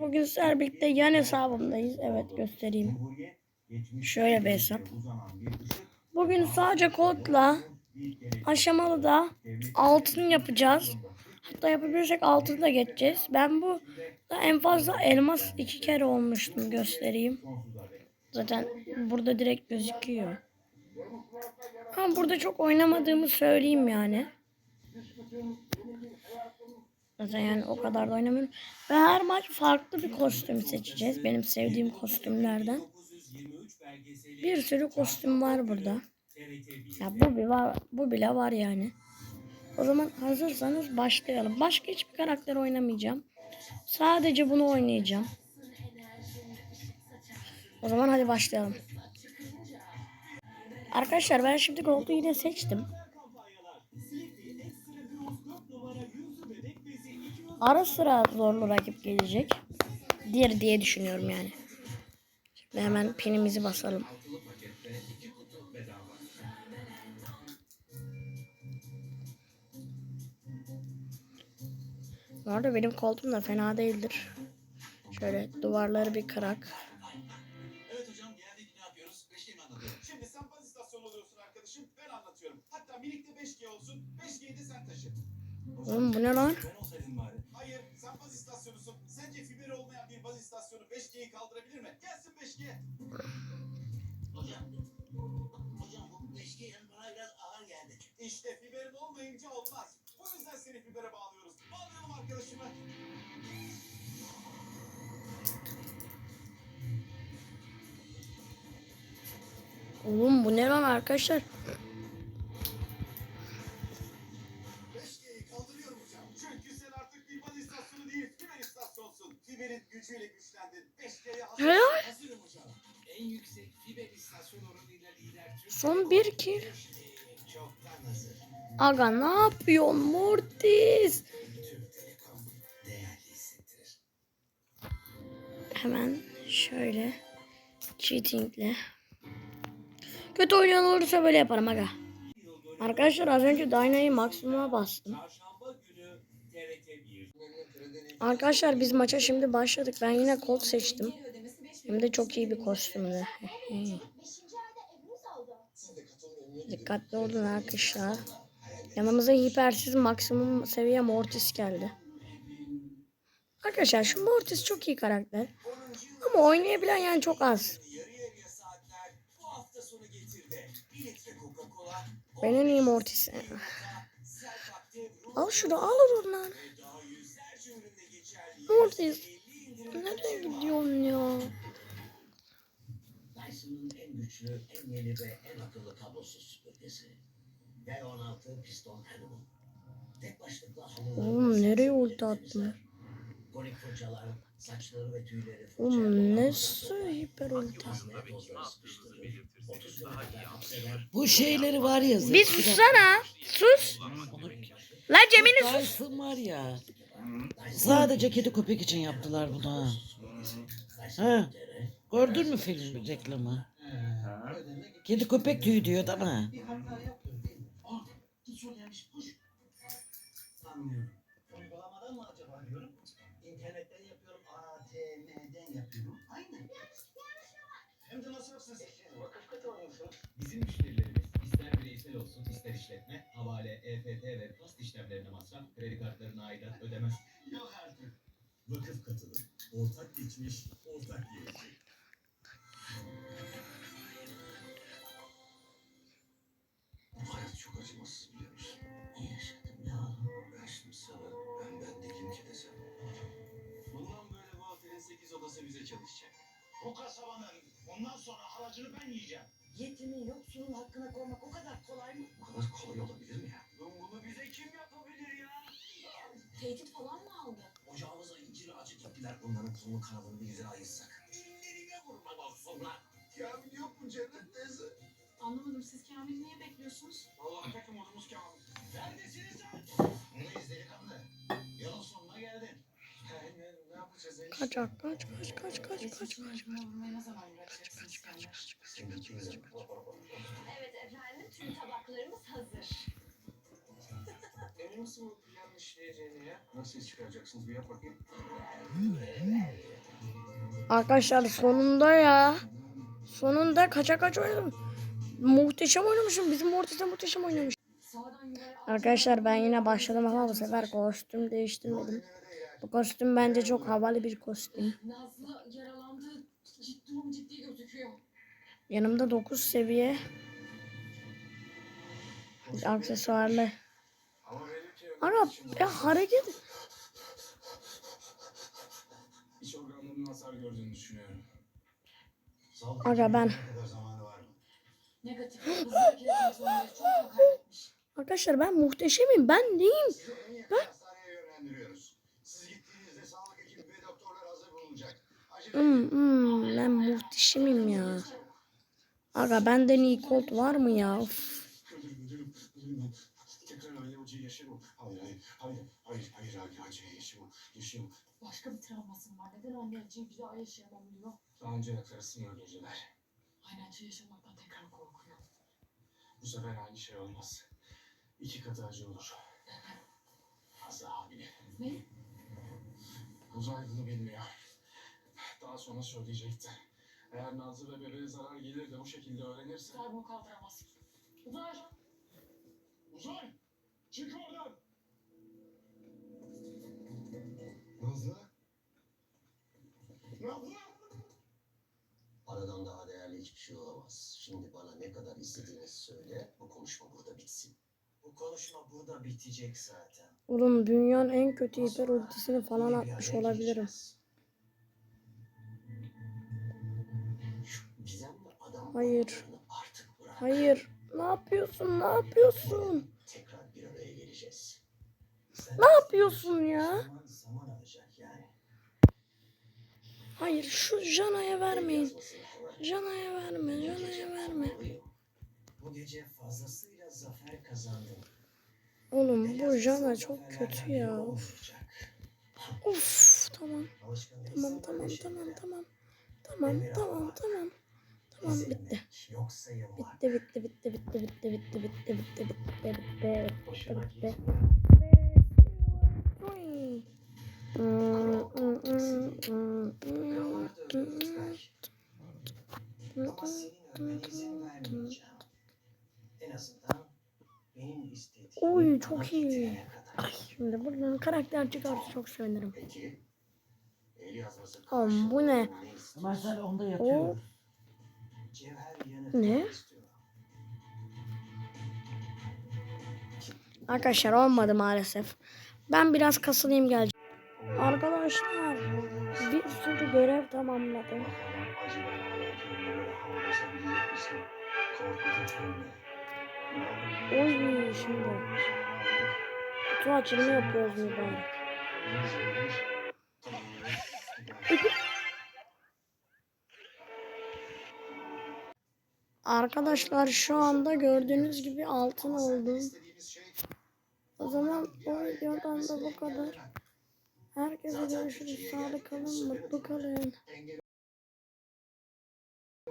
Bugün birlikte yan hesabımdayız. Evet göstereyim. Şöyle bir hesap. Bugün sadece kodla aşamalı da altın yapacağız. Hatta yapabilirsek altını da geçeceğiz. Ben bu en fazla elmas iki kere olmuştum göstereyim. Zaten burada direkt gözüküyor. Ama burada çok oynamadığımı söyleyeyim yani. Zaten yani o kadar da oynamıyorum. Ve her maç farklı bir kostüm seçeceğiz. Benim sevdiğim kostümlerden. Bir sürü kostüm var burada. Ya bu bir var, bu bile var yani. O zaman hazırsanız başlayalım. Başka hiçbir karakter oynamayacağım. Sadece bunu oynayacağım. O zaman hadi başlayalım. Arkadaşlar ben şimdi Gold'u yine seçtim. Ara sıra zorlu rakip gelecek. Diğer diye düşünüyorum yani. Şimdi hemen pinimizi basalım. Bu arada benim koltuğum da fena değildir. Şöyle duvarları bir kırak. Evet hocam genellikle ne yapıyoruz? 5G mi anlatıyorum? Şimdi sen baz istasyonu oluyorsun arkadaşım. Ben anlatıyorum. Hatta minikte 5G olsun. 5G'yi de sen taşı. Oğlum bu ne lan? Sen baz istasyonusun. Sence fiberi olmayan bir baz istasyonu 5G'yi kaldırabilir mi? Gelsin 5G. Hocam, hocam bu 5G yani bana biraz ağır geldi. İşte fiberin olmayınca olmaz. Bu yüzden seni fibere bağlıyoruz. Bağlayalım arkadaşımı. Oğlum bu ne lan arkadaşlar? Gücüyle güçlendin. 5G'ye hazır. Hazırım hocam. En yüksek fiber istasyon oranıyla lider Türk. Son bir ki. Çoktan hazır. Aga ne yapıyorsun Mortis? Hemen şöyle cheatingle. Kötü oynayan olursa böyle yaparım aga. Arkadaşlar az önce Dyna'yı maksimuma bastım. Arkadaşlar biz maça şimdi başladık. Ben yine Colt seçtim. Hem de çok iyi bir kostümle. Dikkatli olun arkadaşlar. Yanımıza hipersiz maksimum seviye Mortis geldi. Arkadaşlar şu Mortis çok iyi karakter. Ama oynayabilen yani çok az. Yarı yarıya saatler bu hafta sonu getirdi. 1 litre Coca-Cola, Ben en iyi Mortis. Al şunu al oradan. Geçerli. Mortis. 50 indirim Nereye gidiyorsun ya? Dyson'ın en güçlü, en yeni ve en akıllı kablosuz süpürgesi. V16 piston Animal. Tek başlıkla halıları Oğlum, nereye ulti attın? Konik fırçalar, saçları ve tüyleri fırçayla Oğlum toplar. hiper ulti? Hazne tozları sıkıştırır. 30 güne kadar hapseder. Bu şeyleri var ya. Bir sussana. Sus. La Cemil'i sus. Dyson var ya. Sadece kedi köpek için yaptılar bunu ha. Ha. Gördün mü film reklamı? Kedi köpek tüyü diyor. Aynı. Hem. Bizim müşterilerimiz ister bireysel olsun ister işletme, havale, EFT ve post işlemlerine masraf, kredi kartlarına aidat ödemez. Yok artık. Vakıf katılım, ortak geçmiş, ortak gelecek. Hayat çok acımasız biliyor musun? Ne yaşadım ya? Ben şimdi sana, ben ben değilim ki desem. Bundan böyle bu otelin 8 odası bize çalışacak. Bu kasabanın bundan sonra haracını ben yiyeceğim. Yetimin yoksulun hakkına koymak o kadar kolay mı? Bu kadar kolay olabilir mi ya? Lan bunu bize kim yapabilir ya? Tehdit falan mı aldı? Ocağımıza incir ağacı diktiler. Bunların kolunu kanadını bir güzel ayırsak. Ellerine kurban olsunlar. Kamil yok mu Cennet teyze? Anlamadım siz Kamil niye bekliyorsunuz? Kaç kaç kaç kaç kaç kaç kaç. Zaman bırakacaksınız İskender? Şimdi kimse Evet efendim, tüm tabaklarımız hazır. Emin. Arkadaşlar sonunda ya. Sonunda kaça kaç oynadım. Muhteşem oynamışım. Bizim ortada muhteşem oynamış. Arkadaşlar ben yine başladım ama bu sefer kostüm değiştirmedim. Bu kostüm bence çok havalı bir kostüm. Nazlı yaralandı. Ciddi durum ciddi gözüküyor. Yanımda 9 seviye aksesuarlı. Ara ya hareket İç organlarının hasar gördüğünü düşünüyorum. Aga ben arkadaşlar ben muhteşemim. Ben neyim? Hmm, hmm, ben muhteşemim ya. Aga bende Colt var mı ya? Of. Hayır, hayır, hayır, hayır, hayır, yaşamam, yaşamam. Başka bir travması var. Neden anne acıyı bir daha yaşayamam diyor. Daha önce de karısını öldürdüler. Aynı acı yaşamaktan tekrar korkuyor. Bu sefer aynı şey olmaz. İki katı acı olur. Fazla hamile. Ne? Uzay bunu bilmiyor. Daha sonra söyleyecekti. Eğer Nazlı ve bebeğe zarar gelir de bu şekilde öğrenirse... Uzay bunu kaldıramaz. Uzay. Uzay! Çık oradan! Nazlı? Nazlı? Paradan daha değerli hiçbir şey olamaz. Şimdi bana ne kadar istediğinizi söyle. Bu konuşma burada bitsin. Bu konuşma burada bitecek zaten. Oğlum dünyanın en kötü hiper ultisini falan atmış olabilirim. gireceğiz. Hayır. Hayır. Ne yapıyorsun? Ne yapıyorsun? Tekrar bir araya geleceğiz. Ne yapıyorsun ya? Hayır şu Jana'ya vermeyin. Jana'ya verme. Jana'ya verme. Bu gece fazlasıyla zafer kazandım. Oğlum bu Jana çok kötü ya. Of. Of. Tamam. Tamam tamam tamam tamam. Tamam tamam tamam. Tamam bitti. Ezilmek, Yok sayılmak. Bitti bitti bitti bitti bitti bitti bitti bitti bitti bitti Boşuna bitti. Oy. Hmm, hmm, hmm, hmm, hmm, Yollarda hmm, ölüyoruz belki. Ama senin ölmene izin vermeyeceğim. En azından benim istediğim Oy, bana çok iyi. kadar. Şimdi buradan karakter çıkarsa çok sevinirim. Peki. El yazması Oğlum bu ne? Ömer sen onda yatıyoruz. Ne? Arkadaşlar olmadı maalesef. Ben biraz kasılayım geleceğim. Arkadaşlar bir sürü görev tamamladım. Oy şimdi. Kutu açılımı yapıyoruz mübarek. Arkadaşlar şu anda gördüğünüz gibi altın oldum. O zaman bu videodan da bu kadar. Herkese görüşürüz. Sağlık kalın, mutlu kalın.